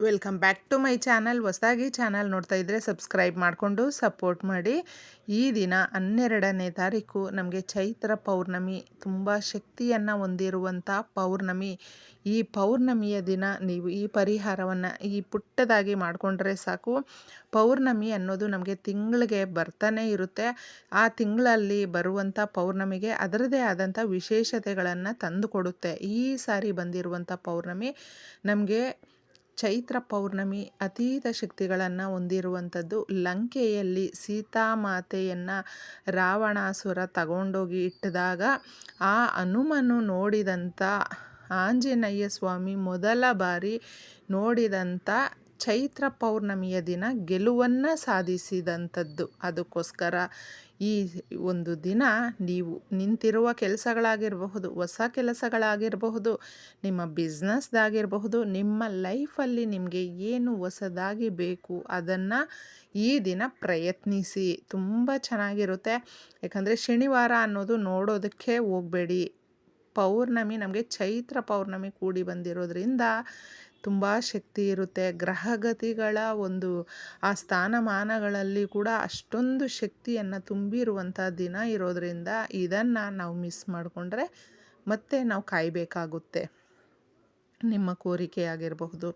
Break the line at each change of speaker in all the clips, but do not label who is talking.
Welcome back to my channel. ಹೊಸದಾಗಿ channel ನೋಡ್ತಾ ಇದ್ದರೆ ಸಬ್ಸ್ಕ್ರೈಬ್ ಮಾಡಿಕೊಂಡು ಸಪೋರ್ಟ್ ಮಾಡಿ. ಈ ದಿನ ಹನ್ನೆರಡನೇ ತಾರೀಕು ನಮಗೆ ಚೈತ್ರ ಪೌರ್ಣಮಿ. ತುಂಬ ಶಕ್ತಿಯನ್ನು ಹೊಂದಿರುವಂಥ ಪೌರ್ಣಮಿ. ಈ ಪೌರ್ಣಮಿಯ ದಿನ ನೀವು ಈ ಪರಿಹಾರವನ್ನು ಈ ಪುಟ್ಟದಾಗಿ ಮಾಡಿಕೊಂಡ್ರೆ ಸಾಕು. ಪೌರ್ಣಮಿ ಅನ್ನೋದು ನಮಗೆ ತಿಂಗಳಿಗೆ ಬರ್ತಾನೆ ಇರುತ್ತೆ. ಆ ತಿಂಗಳಲ್ಲಿ ಬರುವಂಥ ಪೌರ್ಣಮಿಗೆ ಅದರದೇ ಆದಂಥ ವಿಶೇಷತೆಗಳನ್ನು ತಂದುಕೊಡುತ್ತೆ ಈ ಸಾರಿ ಬಂದಿರುವಂಥ ಪೌರ್ಣಮಿ ನಮಗೆ ಚೈತ್ರ ಪೌರ್ಣಮಿ ಅತೀತ ಶಕ್ತಿಗಳನ್ನು ಹೊಂದಿರುವಂಥದ್ದು ಲಂಕೆಯಲ್ಲಿ ಸೀತಾಮಾತೆಯನ್ನು ರಾವಣಾಸುರ ತಗೊಂಡೋಗಿ ಇಟ್ಟಿದಾಗ ಆ ಹನುಮನು ನೋಡಿದಂಥ ಆಂಜನೇಯ ಸ್ವಾಮಿ ಮೊದಲ ಬಾರಿ ನೋಡಿದಂಥ ಚೈತ್ರ ಪೌರ್ಣಮಿಯ ದಿನ ಗೆಲುವನ್ನು ಸಾಧಿಸಿದಂಥದ್ದು. ಅದಕ್ಕೋಸ್ಕರ ಈ ಒಂದು ದಿನ ನೀವು ನಿಂತಿರುವ ಕೆಲಸಗಳಾಗಿರಬಹುದು, ಹೊಸ ಕೆಲಸಗಳಾಗಿರಬಹುದು, ನಿಮ್ಮ ಬಿಸ್ನೆಸ್ದಾಗಿರಬಹುದು, ನಿಮ್ಮ ಲೈಫಲ್ಲಿ ನಿಮಗೆ ಏನು ಹೊಸದಾಗಿ ಬೇಕು ಅದನ್ನು ಈ ದಿನ ಪ್ರಯತ್ನಿಸಿ. ತುಂಬ ಚೆನ್ನಾಗಿರುತ್ತೆ. ಯಾಕಂದರೆ ಶನಿವಾರ ಅನ್ನೋದು ನೋಡೋದಕ್ಕೆ ಹೋಗಬೇಡಿ. ಪೌರ್ಣಮಿ ನಮಗೆ ಚೈತ್ರ ಪೌರ್ಣಮಿ ಕೂಡಿ ಬಂದಿರೋದ್ರಿಂದ ತುಂಬ ಶಕ್ತಿ ಇರುತ್ತೆ. ಗ್ರಹಗತಿಗಳ ಒಂದು, ಆ ಸ್ಥಾನಮಾನಗಳಲ್ಲಿ ಕೂಡ ಅಷ್ಟೊಂದು ಶಕ್ತಿಯನ್ನು ತುಂಬಿರುವಂಥ ದಿನ ಇರೋದರಿಂದ ಇದನ್ನು ನಾವು ಮಿಸ್ ಮಾಡಿಕೊಂಡ್ರೆ ಮತ್ತೆ ನಾವು ಕಾಯಬೇಕಾಗುತ್ತೆ. ನಿಮ್ಮ ಕೋರಿಕೆ ಆಗಿರಬಹುದು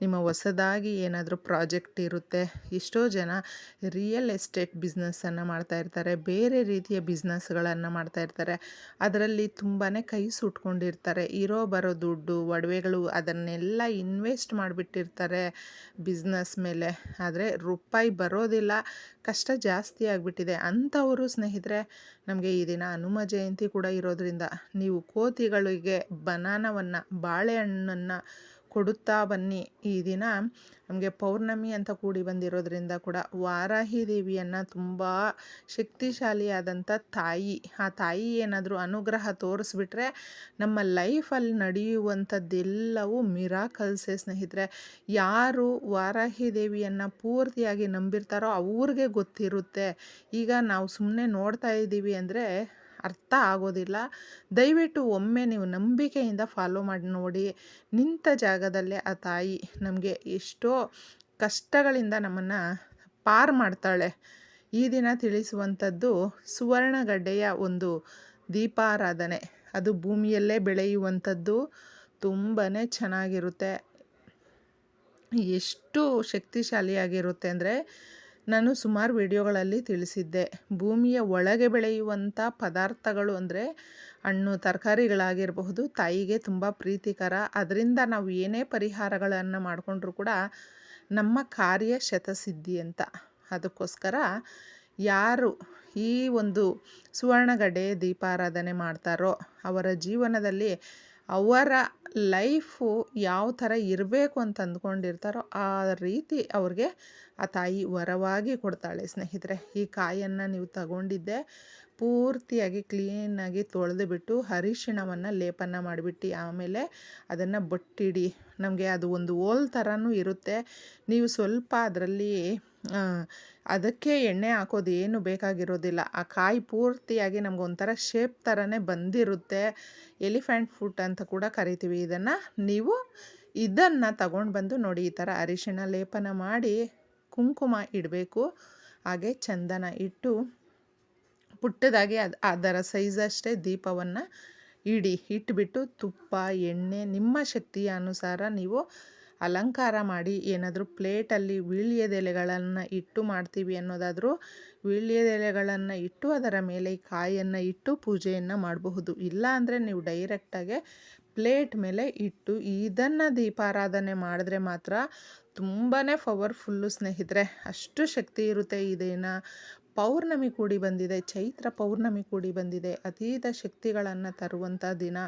ನಿಮ್ಮ ಹೊಸದಾಗಿ ಏನಾದರೂ ಪ್ರಾಜೆಕ್ಟ್ ಇರುತ್ತೆ. ಎಷ್ಟೋ ಜನ ರಿಯಲ್ ಎಸ್ಟೇಟ್ ಬಿಸ್ನೆಸ್ಸನ್ನು ಮಾಡ್ತಾ ಇರ್ತಾರೆ, ಬೇರೆ ರೀತಿಯ ಬಿಸ್ನೆಸ್ಗಳನ್ನು ಮಾಡ್ತಾಯಿರ್ತಾರೆ ಅದರಲ್ಲಿ ತುಂಬಾ ಕೈ ಸುಟ್ಕೊಂಡಿರ್ತಾರೆ. ಇರೋ ಬರೋ ದುಡ್ಡು, ಒಡವೆಗಳು ಅದನ್ನೆಲ್ಲ ಇನ್ವೆಸ್ಟ್ ಮಾಡಿಬಿಟ್ಟಿರ್ತಾರೆ ಬಿಸ್ನೆಸ್ ಮೇಲೆ. ಆದರೆ ರೂಪಾಯಿ ಬರೋದಿಲ್ಲ, ಕಷ್ಟ ಜಾಸ್ತಿ ಆಗಿಬಿಟ್ಟಿದೆ. ಅಂಥವರು ಸ್ನೇಹಿತರೆ, ನಮಗೆ ಈ ದಿನ ಹನುಮ ಜಯಂತಿ ಕೂಡ ಇರೋದರಿಂದ ನೀವು ಕೋತಿಗಳಿಗೆ ಬನಾನವನ್ನು ಬಾಳೆಹಣ್ಣನ್ನು ಕೊಡುತ್ತಾ ಬನ್ನಿ ಈ ದಿನ. ನಮಗೆ ಪೌರ್ಣಮಿ ಅಂತ ಕೂಡಿ ಬಂದಿರೋದ್ರಿಂದ ಕೂಡ ವಾರಾಹಿ ದೇವಿಯನ್ನು ತುಂಬ ಶಕ್ತಿಶಾಲಿಯಾದಂಥ ತಾಯಿ, ಆ ತಾಯಿ ಏನಾದರೂ ಅನುಗ್ರಹ ತೋರಿಸ್ಬಿಟ್ರೆ ನಮ್ಮ ಲೈಫಲ್ಲಿ ನಡೆಯುವಂಥದ್ದೆಲ್ಲವೂ ಮಿರಾಕಲ್ಸೆ ಸ್ನೇಹಿತರೆ. ಯಾರು ವಾರಾಹಿ ದೇವಿಯನ್ನು ಪೂರ್ತಿಯಾಗಿ ನಂಬಿರ್ತಾರೋ ಅವ್ರಿಗೆ ಗೊತ್ತಿರುತ್ತೆ. ಈಗ ನಾವು ಸುಮ್ಮನೆ ನೋಡ್ತಾ ಇದ್ದೀವಿ ಅಂದರೆ ಅರ್ಥ ಆಗೋದಿಲ್ಲ. ದಯವಿಟ್ಟು ಒಮ್ಮೆ ನೀವು ನಂಬಿಕೆಯಿಂದ ಫಾಲೋ ಮಾಡಿ, ನೋಡಿ. ನಿಂತ ಜಾಗದಲ್ಲೇ ಆ ತಾಯಿ ನಮಗೆ ಎಷ್ಟೋ ಕಷ್ಟಗಳಿಂದ ನಮ್ಮನ್ನು ಪಾರ್ ಮಾಡ್ತಾಳೆ. ಈ ದಿನ ತಿಳಿಸುವಂಥದ್ದು ಸುವರ್ಣಗಡ್ಡೆಯ ಒಂದು ದೀಪಾರಾಧನೆ. ಅದು ಭೂಮಿಯಲ್ಲೇ ಬೆಳೆಯುವಂಥದ್ದು. ತುಂಬಾ ಚೆನ್ನಾಗಿರುತ್ತೆ. ಎಷ್ಟು ಶಕ್ತಿಶಾಲಿಯಾಗಿರುತ್ತೆ ಅಂದರೆ ನಾನು ಸುಮಾರು ವಿಡಿಯೋಗಳಲ್ಲಿ ತಿಳಿಸಿದ್ದೆ. ಭೂಮಿಯ ಒಳಗೆ ಬೆಳೆಯುವಂಥ ಪದಾರ್ಥಗಳು ಅಂದರೆ ಹಣ್ಣು, ತರಕಾರಿಗಳಾಗಿರಬಹುದು, ತಾಯಿಗೆ ತುಂಬ ಪ್ರೀತಿಕರ. ಅದರಿಂದ ನಾವು ಏನೇ ಪರಿಹಾರಗಳನ್ನು ಮಾಡಿಕೊಂಡ್ರೂ ಕೂಡ ನಮ್ಮ ಕಾರ್ಯ ಶತಸಿದ್ಧಿ ಅಂತ. ಅದಕ್ಕೋಸ್ಕರ ಯಾರು ಈ ಒಂದು ಸುವರ್ಣಗಡ್ಡೆ ದೀಪಾರಾಧನೆ ಮಾಡ್ತಾರೋ ಅವರ ಜೀವನದಲ್ಲಿ ಅವರ ಲೈಫು ಯಾವ ಥರ ಇರಬೇಕು ಅಂತ ಅಂದ್ಕೊಂಡಿರ್ತಾರೋ ಆ ರೀತಿ ಅವ್ರಿಗೆ ಆ ತಾಯಿ ವರವಾಗಿ ಕೊಡ್ತಾಳೆ. ಸ್ನೇಹಿತರೆ, ಈ ಕಾಯನ್ನು ನೀವು ತಗೊಂಡಿದ್ದೆ. ಪೂರ್ತಿಯಾಗಿ ಕ್ಲೀನಾಗಿ ತೊಳೆದು ಬಿಟ್ಟು ಅರಿಶಿಣವನ್ನು ಲೇಪನ ಮಾಡಿಬಿಟ್ಟು. ಆಮೇಲೆ ಅದನ್ನು ಬಟ್ಟಿಡಿ. ನಮಗೆ ಅದು ಒಂದು ಓಲ್ ಥರನೂ ಇರುತ್ತೆ. ನೀವು ಸ್ವಲ್ಪ ಅದರಲ್ಲಿ ಅದಕ್ಕೆ ಎಣ್ಣೆ ಹಾಕೋದು ಏನು ಬೇಕಾಗಿರೋದಿಲ್ಲ. ಆ ಕಾಯಿ ಪೂರ್ತಿಯಾಗಿ ನಮ್ಗೆ ಒಂಥರ ಶೇಪ್ ಥರನೇ ಬಂದಿರುತ್ತೆ. ಎಲಿಫೆಂಟ್ ಫುಟ್ ಅಂತ ಕೂಡ ಕರಿತೀವಿ. ಇದನ್ನು ನೀವು ಇದನ್ನು ತಗೊಂಡು ಬಂದು ನೋಡಿ, ಈ ಥರ ಅರಿಶಿಣ ಲೇಪನ ಮಾಡಿ ಕುಂಕುಮ ಇಡಬೇಕು. ಹಾಗೆ ಚಂದನ ಇಟ್ಟು ಪುಟ್ಟದಾಗಿ ಅದು, ಅದರ ಸೈಜಷ್ಟೇ ದೀಪವನ್ನು ಇಡಿ. ಇಟ್ಬಿಟ್ಟು ತುಪ್ಪ, ಎಣ್ಣೆ, ನಿಮ್ಮ ಶಕ್ತಿಯ ಅನುಸಾರ ನೀವು ಅಲಂಕಾರ ಮಾಡಿ ಏನಾದರೂ ಪ್ಲೇಟಲ್ಲಿ ವೀಳ್ಯದೆಲೆಗಳನ್ನು ಇಟ್ಟು ಮಾಡ್ತೀವಿ ಅನ್ನೋದಾದರೂ ವೀಳ್ಯದೆಲೆಗಳನ್ನು ಇಟ್ಟು ಅದರ ಮೇಲೆ ಕಾಯಿಯನ್ನು ಇಟ್ಟು ಪೂಜೆಯನ್ನು ಮಾಡಬಹುದು. ಇಲ್ಲ ಅಂದರೆ ನೀವು ಡೈರೆಕ್ಟಾಗೆ ಪ್ಲೇಟ್ ಮೇಲೆ ಇಟ್ಟು ಇದನ್ನು ದೀಪಾರಾಧನೆ ಮಾಡಿದ್ರೆ ಮಾತ್ರ ತುಂಬಾ ಪವರ್ಫುಲ್ಲು ಸ್ನೇಹಿತರೆ. ಅಷ್ಟು ಶಕ್ತಿ ಇರುತ್ತೆ ಈ ದಿನ ಪೌರ್ಣಮಿ ಕೂಡಿ ಬಂದಿದೆ, ಚೈತ್ರ ಪೌರ್ಣಮಿ ಕೂಡಿ ಬಂದಿದೆ, ಅತೀತ ಶಕ್ತಿಗಳನ್ನು ತರುವಂಥ ದಿನ.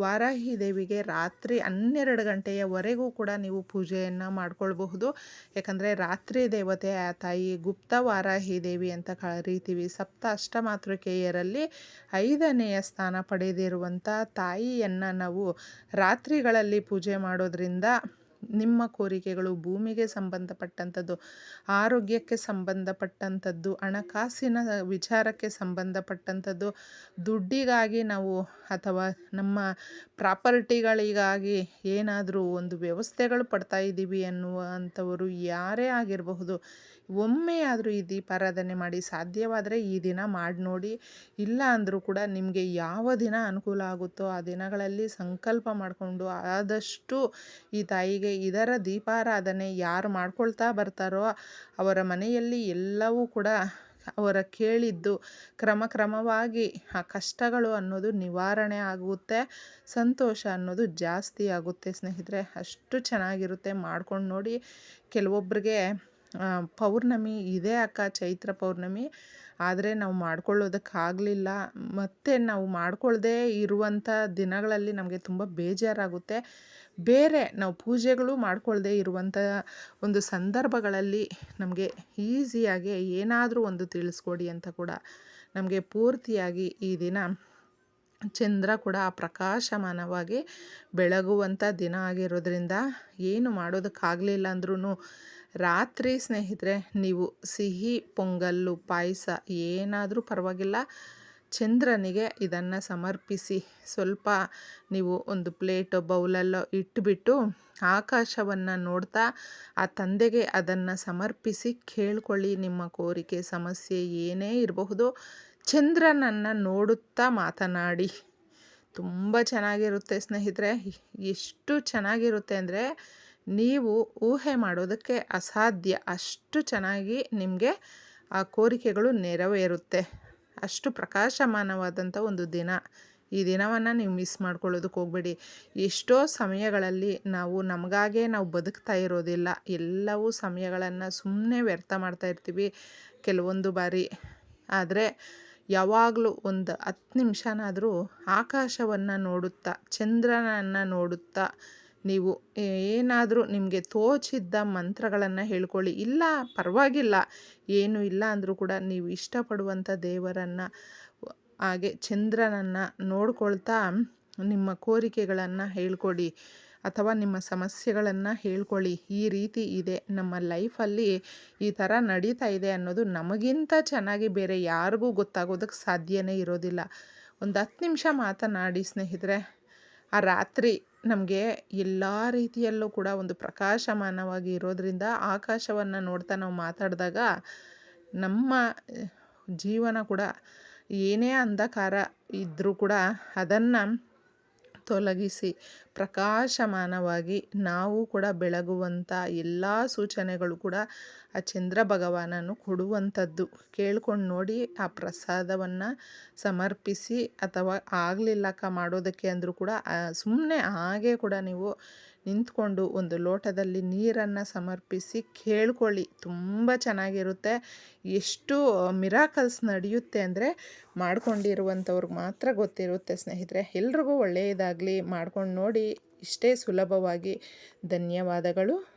ವಾರಾಹಿ ದೇವಿಗೆ ರಾತ್ರಿ ಹನ್ನೆರಡು ಗಂಟೆಯವರೆಗೂ ಕೂಡ ನೀವು ಪೂಜೆಯನ್ನು ಮಾಡ್ಕೊಳ್ಬಹುದು. ಯಾಕಂದರೆ ರಾತ್ರಿ ದೇವತೆ, ಆ ತಾಯಿ ಗುಪ್ತ ವಾರಾಹಿ ದೇವಿ ಅಂತ ಕರೀತೀವಿ ಸಪ್ತ ಅಷ್ಟಮಾತೃಕೆಯರಲ್ಲಿ ಐದನೆಯ ಸ್ಥಾನ ಪಡೆದಿರುವಂಥ ತಾಯಿಯನ್ನು ನಾವು ರಾತ್ರಿಗಳಲ್ಲಿ ಪೂಜೆ ಮಾಡೋದ್ರಿಂದ ನಿಮ್ಮ ಕೋರಿಕೆಗಳು ಭೂಮಿಗೆ ಸಂಬಂಧಪಟ್ಟಂಥದ್ದು, ಆರೋಗ್ಯಕ್ಕೆ ಸಂಬಂಧಪಟ್ಟಂಥದ್ದು, ಹಣಕಾಸಿನ ವಿಚಾರಕ್ಕೆ ಸಂಬಂಧಪಟ್ಟಂಥದ್ದು, ದುಡ್ಡಿಗಾಗಿ ನಾವು ಅಥವಾ ನಮ್ಮ ಪ್ರಾಪರ್ಟಿಗಳಿಗಾಗಿ ಏನಾದರೂ ಒಂದು ವ್ಯವಸ್ಥೆಗಳು ಪಡ್ತಾ ಇದ್ದೀವಿ ಅನ್ನುವಂಥವರು ಯಾರೇ ಆಗಿರಬಹುದು ಒಮ್ಮೆ ಆದರೂ ಈ ದೀಪಾರಾಧನೆ ಮಾಡಿ ಸಾಧ್ಯವಾದರೆ ಈ ದಿನ ಮಾಡಿ ನೋಡಿ. ಇಲ್ಲ ಅಂದರೂ ಕೂಡ ನಿಮಗೆ ಯಾವ ದಿನ ಅನುಕೂಲ ಆಗುತ್ತೋ ಆ ದಿನಗಳಲ್ಲಿ ಸಂಕಲ್ಪ ಮಾಡಿಕೊಂಡು ಆದಷ್ಟು ಈ ತಾಯಿಗೆ ಇದರ ದೀಪಾರಾಧನೆ ಯಾರು ಮಾಡ್ಕೊಳ್ತಾ ಬರ್ತಾರೋ ಅವರ ಮನೆಯಲ್ಲಿ ಎಲ್ಲವೂ ಕೂಡ ಅವರ ಕೇಳಿದ್ದು ಕ್ರಮ ಕ್ರಮವಾಗಿ ಆ ಕಷ್ಟಗಳು ಅನ್ನೋದು ನಿವಾರಣೆ ಆಗುತ್ತೆ, ಸಂತೋಷ ಅನ್ನೋದು ಜಾಸ್ತಿ ಆಗುತ್ತೆ ಸ್ನೇಹಿತರೆ. ಅಷ್ಟು ಚೆನ್ನಾಗಿರುತ್ತೆ ಮಾಡ್ಕೊಂಡು ನೋಡಿ. ಕೆಲವೊಬ್ಬರಿಗೆ ಪೌರ್ಣಮಿ ಇದೆ ಅಕ್ಕ, ಚೈತ್ರ ಪೌರ್ಣಮಿ. ಆದರೆ ನಾವು ಮಾಡ್ಕೊಳ್ಳೋದಕ್ಕಾಗಲಿಲ್ಲ. ಮತ್ತು ನಾವು ಮಾಡ್ಕೊಳ್ಳದೇ ಇರುವಂಥ ದಿನಗಳಲ್ಲಿ ನಮಗೆ ತುಂಬ ಬೇಜಾರಾಗುತ್ತೆ. ಬೇರೆ ನಾವು ಪೂಜೆಗಳು ಮಾಡ್ಕೊಳ್ಳದೇ ಇರುವಂಥ ಒಂದು ಸಂದರ್ಭಗಳಲ್ಲಿ ನಮಗೆ ಈಸಿಯಾಗಿ ಏನಾದರೂ ಒಂದು ತಿಳಿಸ್ಕೊಡಿ ಅಂತ ಕೂಡ ನಮಗೆ ಪೂರ್ತಿಯಾಗಿ ಈ ದಿನ ಚಂದ್ರ ಕೂಡ ಪ್ರಕಾಶಮಾನವಾಗಿ ಬೆಳಗುವಂಥ ದಿನ ಆಗಿರೋದ್ರಿಂದ ಏನು ಮಾಡೋದಕ್ಕಾಗಲಿಲ್ಲ ಅಂದ್ರೂ ರಾತ್ರಿ ಸ್ನೇಹಿತರೆ, ನೀವು ಸಿಹಿ, ಪೊಂಗಲ್ಲು, ಪಾಯಸ ಏನಾದರೂ ಪರವಾಗಿಲ್ಲ. ಚಂದ್ರನಿಗೆ ಇದನ್ನು ಸಮರ್ಪಿಸಿ. ಸ್ವಲ್ಪ ನೀವು ಒಂದು ಪ್ಲೇಟ್, ಬೌಲಲ್ಲೋ ಇಟ್ಟುಬಿಟ್ಟು ಆಕಾಶವನ್ನು ನೋಡ್ತಾ ಆ ತಂದೆಗೆ ಅದನ್ನು ಸಮರ್ಪಿಸಿ ಕೇಳ್ಕೊಳ್ಳಿ. ನಿಮ್ಮ ಕೋರಿಕೆ, ಸಮಸ್ಯೆ ಏನೇ ಇರಬಹುದು ಚಂದ್ರನನ್ನು ನೋಡುತ್ತಾ ಮಾತನಾಡಿ. ತುಂಬ ಚೆನ್ನಾಗಿರುತ್ತೆ ಸ್ನೇಹಿತರೆ. ಎಷ್ಟು ಚೆನ್ನಾಗಿರುತ್ತೆ ಅಂದರೆ ನೀವು ಊಹೆ ಮಾಡೋದಕ್ಕೆ ಅಸಾಧ್ಯ. ಅಷ್ಟು ಚೆನ್ನಾಗಿ ನಿಮಗೆ ಆ ಕೋರಿಕೆಗಳು ನೆರವೇರುತ್ತೆ. ಅಷ್ಟು ಪ್ರಕಾಶಮಾನವಾದಂಥ ಒಂದು ದಿನ. ಈ ದಿನವನ್ನು ನೀವು ಮಿಸ್ ಮಾಡ್ಕೊಳ್ಳೋದಕ್ಕೆ ಹೋಗಬೇಡಿ. ಎಷ್ಟೋ ಸಮಯಗಳಲ್ಲಿ ನಾವು ನಮಗಾಗೇ ನಾವು ಬದುಕ್ತಾ ಇರೋದಿಲ್ಲ. ಎಲ್ಲವೂ ಸಮಯಗಳನ್ನು ಸುಮ್ಮನೆ ವ್ಯರ್ಥ ಮಾಡ್ತಾ ಇರ್ತೀವಿ. ಕೆಲವೊಂದು ಬಾರಿ. ಆದರೆ ಯಾವಾಗಲೂ ಒಂದು ಹತ್ತು ನಿಮಿಷನಾದರೂ ಆಕಾಶವನ್ನು ನೋಡುತ್ತಾ, ಚಂದ್ರನನ್ನು ನೋಡುತ್ತಾ ನೀವು ಏನಾದರೂ ನಿಮಗೆ ತೋಚಿದ್ದ ಮಂತ್ರಗಳನ್ನು ಹೇಳ್ಕೊಳ್ಳಿ. ಇಲ್ಲ, ಪರವಾಗಿಲ್ಲ. ಏನು ಇಲ್ಲ ಅಂದರೂ ಕೂಡ ನೀವು ಇಷ್ಟಪಡುವಂಥ ದೇವರನ್ನು, ಹಾಗೆ ಚಂದ್ರನನ್ನು ನೋಡ್ಕೊಳ್ತಾ ನಿಮ್ಮ ಕೋರಿಕೆಗಳನ್ನು ಹೇಳ್ಕೊಡಿ. ಅಥವಾ ನಿಮ್ಮ ಸಮಸ್ಯೆಗಳನ್ನು ಹೇಳ್ಕೊಳ್ಳಿ. ಈ ರೀತಿ ಇದೆ. ನಮ್ಮ ಲೈಫಲ್ಲಿ ಈ ಥರ ನಡೀತಾ ಇದೆ ಅನ್ನೋದು ನಮಗಿಂತ ಚೆನ್ನಾಗಿ ಬೇರೆ ಯಾರಿಗೂ ಗೊತ್ತಾಗೋದಕ್ಕೆ ಸಾಧ್ಯವೇ ಇರೋದಿಲ್ಲ. ಒಂದು ಹತ್ತು ನಿಮಿಷ ಮಾತನಾಡಿ ಸ್ನೇಹಿತರೆ, ಆ ರಾತ್ರಿ ನಮಗೆ ಎಲ್ಲ ರೀತಿಯಲ್ಲೂ ಕೂಡ ಒಂದು ಪ್ರಕಾಶಮಾನವಾಗಿ ಇರೋದರಿಂದ ಆಕಾಶವನ್ನು ನೋಡ್ತಾ ನಾವು ಮಾತಾಡಿದಾಗ ನಮ್ಮ, ಜೀವನ ಕೂಡ ಏನೇ ಅಂಧಕಾರ ಇದ್ದರೂ ಕೂಡ ಅದನ್ನು ತೊಲಗಿಸಿ ಪ್ರಕಾಶಮಾನವಾಗಿ ನಾವು ಕೂಡ ಬೆಳಗುವಂಥ ಎಲ್ಲ ಸೂಚನೆಗಳು ಕೂಡ ಆ ಚಂದ್ರ ಭಗವಾನನು ಕೊಡುವಂಥದ್ದು. ಕೇಳ್ಕೊಂಡು ನೋಡಿ ಆ ಪ್ರಸಾದವನ್ನು ಸಮರ್ಪಿಸಿ ಅಥವಾ ಆಗಲಿಲ್ಲಕ್ಕ ಮಾಡೋದಕ್ಕೆ ಅಂದರೂ ಕೂಡ ಸುಮ್ಮನೆ ಹಾಗೆ ಕೂಡ ನೀವು ನಿಂತ್ಕೊಂಡು ಒಂದು ಲೋಟದಲ್ಲಿ ನೀರನ್ನು ಸಮರ್ಪಿಸಿ ಕೇಳ್ಕೊಳ್ಳಿ. ತುಂಬ ಚೆನ್ನಾಗಿರುತ್ತೆ. ಎಷ್ಟು ಮಿರಾಕಲ್ಸ್ ನಡೆಯುತ್ತೆ ಅಂದರೆ ಮಾಡ್ಕೊಂಡಿರುವಂಥವ್ರಿಗೆ ಮಾತ್ರ ಗೊತ್ತಿರುತ್ತೆ ಸ್ನೇಹಿತರೆ. ಎಲ್ರಿಗೂ ಒಳ್ಳೆಯದಾಗಲಿ. ಮಾಡ್ಕೊಂಡು ನೋಡಿ. ಇಷ್ಟೇ ಸುಲಭವಾಗಿ. ಧನ್ಯವಾದಗಳು.